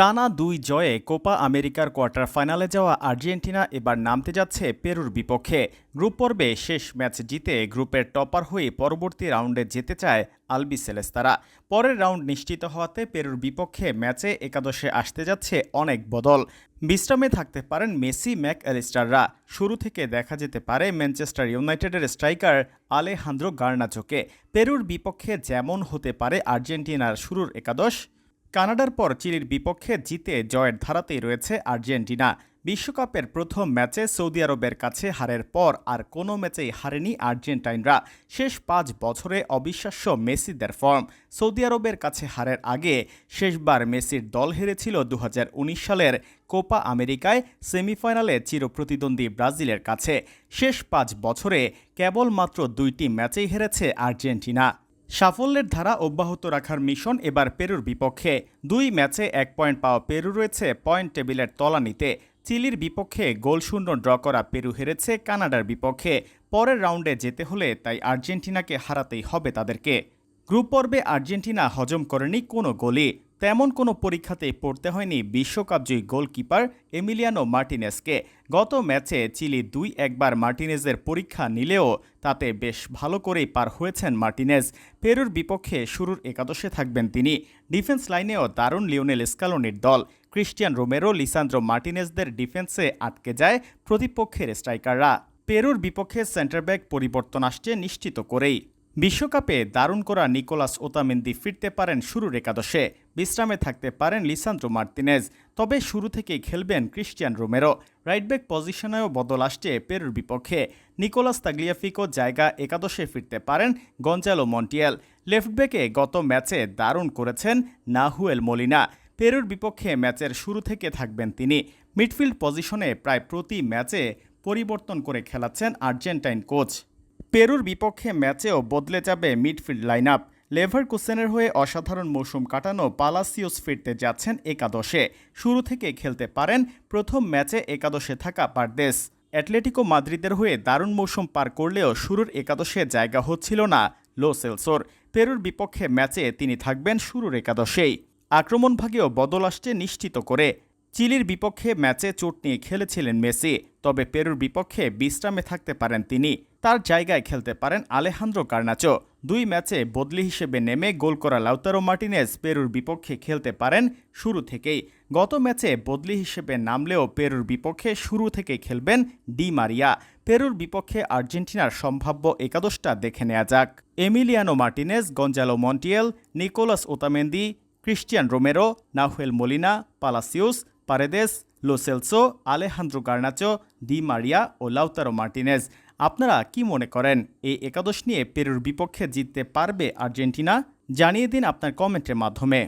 টানা দুই জয়ে কোপা আমেরিকার কোয়ার্টার ফাইনালে যাওয়া আর্জেন্টিনা এবার নামতে যাচ্ছে পেরুর বিপক্ষে। গ্রুপ পর্বে শেষ ম্যাচ জিতে গ্রুপের টপার হয়ে পরবর্তী রাউন্ডে যেতে চায় আলবি সেলেস্তারা পরের রাউন্ড নিশ্চিত হওয়াতে পেরুর বিপক্ষে ম্যাচে একাদশে আসতে যাচ্ছে অনেক বদল। বিশ্রামে থাকতে পারেন মেসি ম্যাক অ্যালিস্টাররা শুরু থেকে দেখা যেতে পারে ম্যানচেস্টার ইউনাইটেডের স্ট্রাইকার আলেহান্দ্রো গার্নাচোকে। পেরুর বিপক্ষে যেমন হতে পারে আর্জেন্টিনার শুরুর একাদশ কানাডার পর চিলির বিপক্ষে জিতে জয়ের ধারাতেই রয়েছে আর্জেন্টিনা। বিশ্বকাপের প্রথম ম্যাচে সৌদি আরবের কাছে হারের পর আর কোনো ম্যাচেই হারেনি আর্জেন্টাইনরা। শেষ পাঁচ বছরে অবিশ্বাস্য মেসিদের ফর্ম। সৌদি আরবের কাছে হারের আগে শেষবার মেসির দল হেরেছিল দু হাজার উনিশ সালের কোপা আমেরিকায়, সেমিফাইনালে চিরপ্রতিদ্বন্দ্বী ব্রাজিলের কাছে। শেষ পাঁচ বছরে কেবলমাত্র দুইটি ম্যাচেই হেরেছে আর্জেন্টিনা। সাফল্যের ধারা অব্যাহত রাখার মিশন এবার পেরুর বিপক্ষে। দুই ম্যাচে এক পয়েন্ট পাওয়া পেরু রয়েছে পয়েন্ট টেবিলের তলানিতে। চিলির বিপক্ষে গোলশূন্য ড্র করা পেরু হেরেছে কানাডার বিপক্ষে। পরের রাউন্ডে যেতে হলে তাই আর্জেন্টিনাকে হারাতেই হবে তাদেরকে। গ্রুপ পর্বে আর্জেন্টিনা হজম করেনি কোনো গোলই। তেমন কোনো পরীক্ষাতেই পড়তে হয়নি বিশ্বকাপজয়ী গোলকিপার এমিলিয়ানো মার্টিনেসকে। গত ম্যাচে চিলি দুই একবার মার্টিনেজের পরীক্ষা নিলেও তাতে বেশ ভালো করেই পার হয়েছেন মার্টিনেজ পেরুর বিপক্ষে শুরুর একাদশে থাকবেন তিনি। ডিফেন্স লাইনেও দারুণ লিওনেল স্কালোনির দল। ক্রিস্টিয়ান রোমেরো, লিসান্দ্রো মার্টিনেজদের ডিফেন্সে আটকে যায় প্রতিপক্ষের স্ট্রাইকাররা। পেরুর বিপক্ষে সেন্টার ব্যাক পরিবর্তন আসছে নিশ্চিত করেই। বিশ্বকাপে দারুণ করা নিকোলাস ওতামেন্দি ফিরতে পারেন শুরুর একাদশে। বিশ্রামে থাকতে পারেন লিসান্দ্রো মার্তিনেজ। তবে শুরু থেকেই খেলবেন ক্রিশ্চিয়ান রোমেরো। রাইটব্যাক পজিশনেও বদল আসছে পেরুর বিপক্ষে। নিকোলাস তাগলিয়াফিকো জায়গা একাদশে ফিরতে পারেন গঞ্জালো মন্টিয়েল। লেফট ব্যাকে গত ম্যাচে দারুণ করেছেন নাহুয়েল মলিনা। পেরুর বিপক্ষে ম্যাচের শুরু থেকে থাকবেন তিনি। মিডফিল্ড পজিশনে প্রায় প্রতি ম্যাচে পরিবর্তন করে খেলাচ্ছেন আর্জেন্টাইন কোচ। পেরুর বিপক্ষে ম্যাচেও বদলে যাবে মিডফিল্ড লাইন আপ লেভার কুসেনের হয়ে অসাধারণ মৌসুম কাটানো পালাসিওস ফিরতে যাচ্ছেন একাদশে। শুরু থেকে খেলতে পারেন, প্রথম ম্যাচে একাদশে থাকা পারদেস। অ্যাটলেটিকো মাদ্রিদের হয়ে দারুণ মৌসুম পার করলেও শুরুর একাদশে জায়গা হচ্ছিল না লো সেলসোর। পেরুর বিপক্ষে ম্যাচে তিনি থাকবেন শুরুর একাদশেই। আক্রমণভাগেও বদল আসছে নিশ্চিত করে। চিলির বিপক্ষে ম্যাচে চোট নিয়ে খেলেছিলেন মেসি, তবে পেরুর বিপক্ষে বিশ্রামে থাকতে পারেন তিনি। তার জায়গায় খেলতে পারেন আলেহান্দ্রো কার্নাচো। দুই ম্যাচে বদলি হিসেবে নেমে গোল করা লাউতারো মার্টিনেজ পেরুর বিপক্ষে খেলতে পারেন শুরু থেকেই। গত ম্যাচে বদলি হিসেবে নামলেও পেরুর বিপক্ষে শুরু থেকে খেলবেন ডি মারিয়া। পেরুর বিপক্ষে আর্জেন্টিনার সম্ভাব্য একাদশটা দেখে নেওয়া যাক। Emiliano Martinez, Gonzalo Montiel, Nicolas Otamendi Cristian Romero, Nahuel Molina, Palacios Paredes Lo Celso Alejandro Garnacho Di Maria ও লাউতারো মার্টিনেজ আপনারা কি মনে করেন, এই একাদশ নিয়ে পেরুর বিপক্ষে জিততে পারবে আর্জেন্টিনা? জানিয়ে দিন আপনার কমেন্টের মাধ্যমে।